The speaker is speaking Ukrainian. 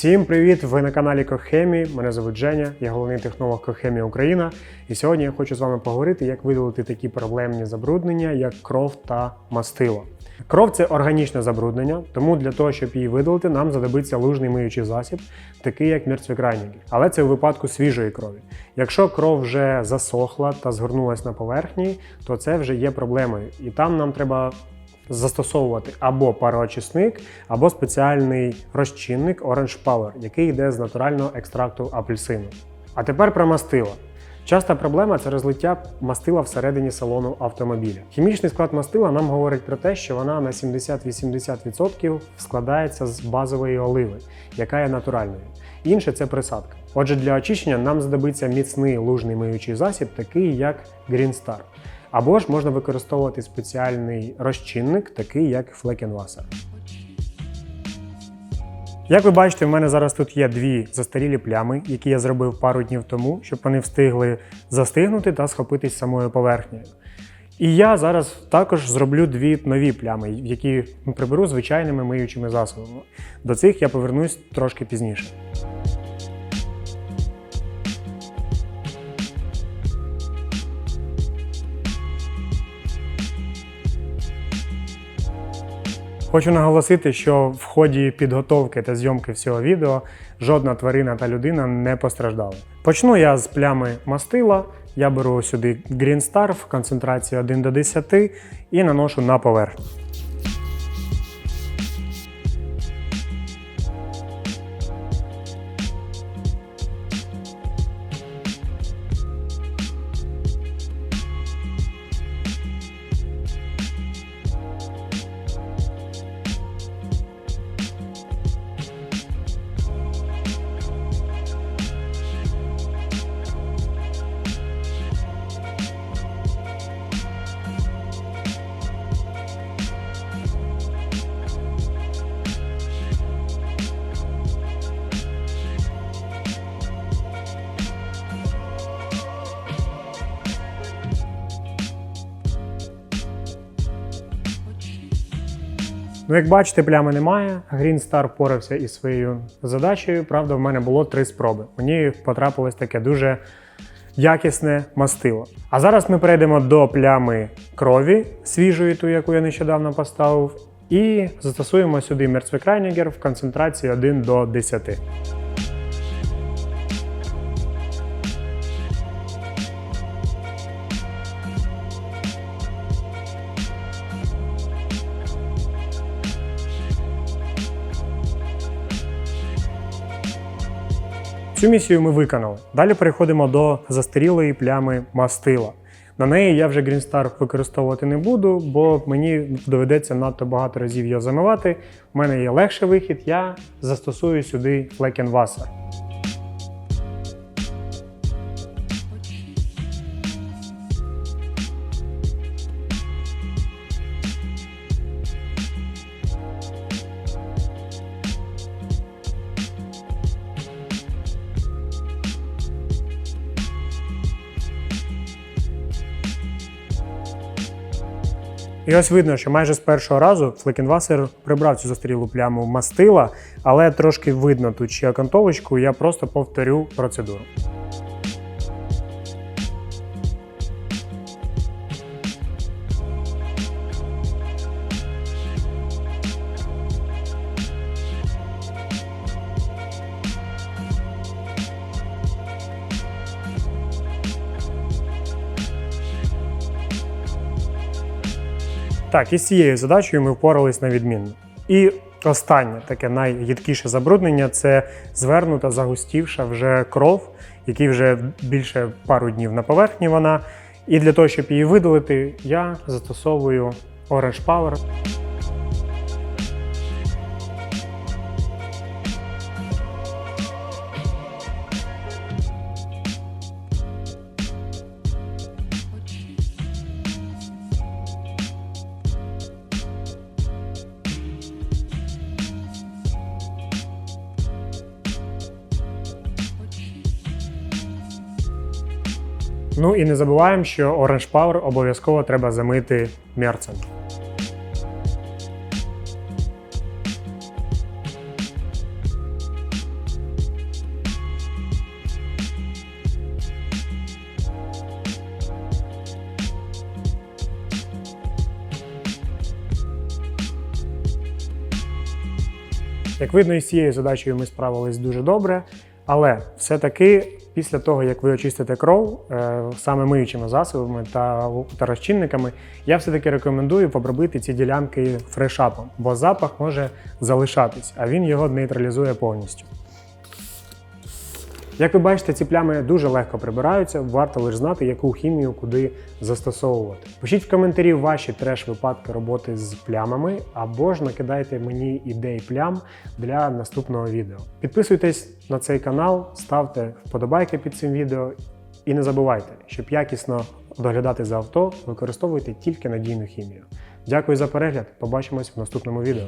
Всім привіт! Ви на каналі Кохемі. Мене звуть Женя, я головний технолог Кохемі Україна. І сьогодні я хочу з вами поговорити, як видалити такі проблемні забруднення, як кров та мастило. Кров це органічне забруднення, тому для того, щоб її видалити, нам знадобиться лужний миючий засіб, такий як мерцвікрайніки. Але це у випадку свіжої крові. Якщо кров вже засохла та згорнулась на поверхні, то це вже є проблемою, і там нам треба застосовувати або пароочисник, або спеціальний розчинник Orange Power, який йде з натурального екстракту апельсину. А тепер про мастила. Часта проблема це розлиття мастила всередині салону автомобіля. Хімічний склад мастила нам говорить про те, що вона на 70-80% складається з базової оливи, яка є натуральною. Інше це присадка. Отже, для очищення нам знадобиться міцний лужний миючий засіб, такий як Green Star. Або ж можна використовувати спеціальний розчинник, такий як Fleckenwasser. Як ви бачите, в мене зараз тут є дві застарілі плями, які я зробив пару днів тому, щоб вони встигли застигнути та схопитись самою поверхнею. І я зараз також зроблю дві нові плями, які приберу звичайними миючими засобами. До цих я повернусь трошки пізніше. Хочу наголосити, що в ході підготовки та зйомки всього відео жодна тварина та людина не постраждали. Почну я з плями мастила. Я беру сюди Green Star в концентрації 1 до 10 і наношу на поверхню. Ну, як бачите, плями немає. Green Star впорався із своєю задачею. Правда, в мене було три спроби. Мені потрапилось таке дуже якісне мастило. А зараз ми перейдемо до плями крові свіжої, ту, яку я нещодавно поставив, і застосуємо сюди мерцвекрайнігер в концентрації 1 до 10. Цю місію ми виконали. Далі переходимо до застарілої плями мастила. На неї я вже Green Star використовувати не буду, бо мені доведеться надто багато разів його замивати. У мене є легший вихід, я застосую сюди Fleckenwasser. І ось видно, що майже з першого разу Флекенвасер прибрав цю застарілу пляму мастила, але трошки видно тут ще окантовочку, я просто повторю процедуру. Так, і з цією задачею ми впорались на відмінно. І останнє таке найгідкіше забруднення це звернута, загустівша вже кров, який вже більше пару днів на поверхні вона. І для того, щоб її видалити, я застосовую Orange Power. Ну і не забуваємо, що Orange Power обов'язково треба замити мерцем. Як видно, із цією задачею ми справились дуже добре, але все-таки після того, як ви очистите кров е, саме миючими засобами та, та розчинниками, я все-таки рекомендую обробити ці ділянки фрешапом, бо запах може залишатись, а він його нейтралізує повністю. Як ви бачите, ці плями дуже легко прибираються, варто лише знати, яку хімію куди застосовувати. Пишіть в коментарі ваші треш-випадки роботи з плямами, або ж накидайте мені ідей плям для наступного відео. Підписуйтесь на цей канал, ставте вподобайки під цим відео і не забувайте, щоб якісно доглядати за авто, використовуйте тільки надійну хімію. Дякую за перегляд, побачимось в наступному відео.